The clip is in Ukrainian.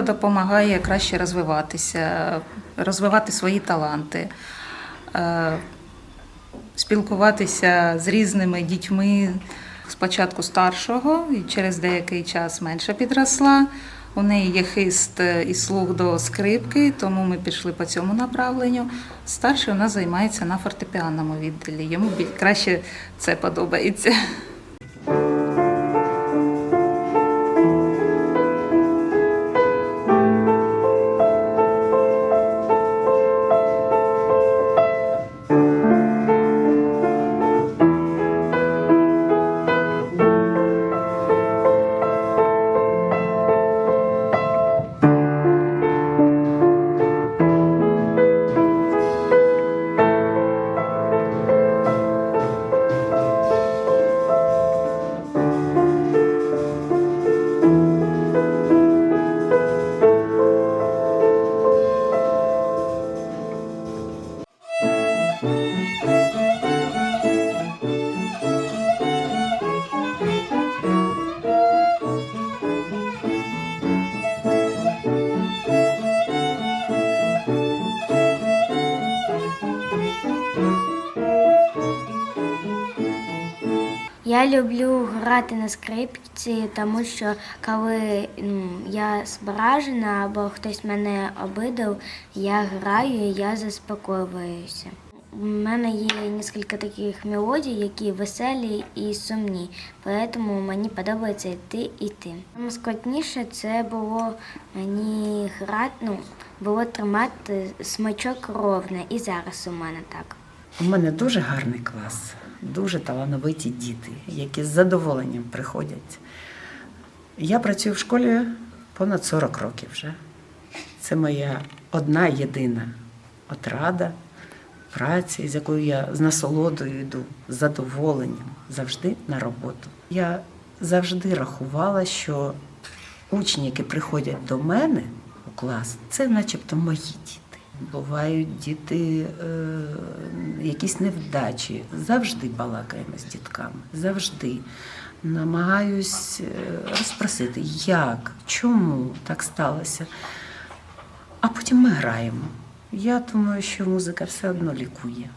допомагає краще розвиватися, розвивати свої таланти, е, спілкуватися з різними дітьми. Спочатку старшого, і через деякий час менше підросла. У неї є хист е, і слух до скрипки, тому ми пішли по цьому направленню. Старший у нас займається на фортепіанному відділі. Йому краще це подобається. Я люблю грати на скрипці, тому що коли я збражена або хтось мене обидав, я граю і я заспокоююся. У мене є кілька таких мелодій, які веселі і сумні, тому мені подобається йти і йти. Саме Складніше це було мені грати, ну, було тримати смачок ровно, і зараз у мене так. У мене дуже гарний клас, дуже талановиті діти, які з задоволенням приходять. Я працюю в школі понад 40 років вже. Це моя одна єдина отрада праці, з якою я з насолодою йду, з задоволенням, завжди на роботу. Я завжди рахувала, що учні, які приходять до мене у клас, це начебто мої діти. Бувають діти, е, якісь невдачі. Завжди балакаємо з дітками. Завжди намагаюсь е, розпросити, як, чому так сталося. А потім ми граємо. Я думаю, що музика все одно лікує.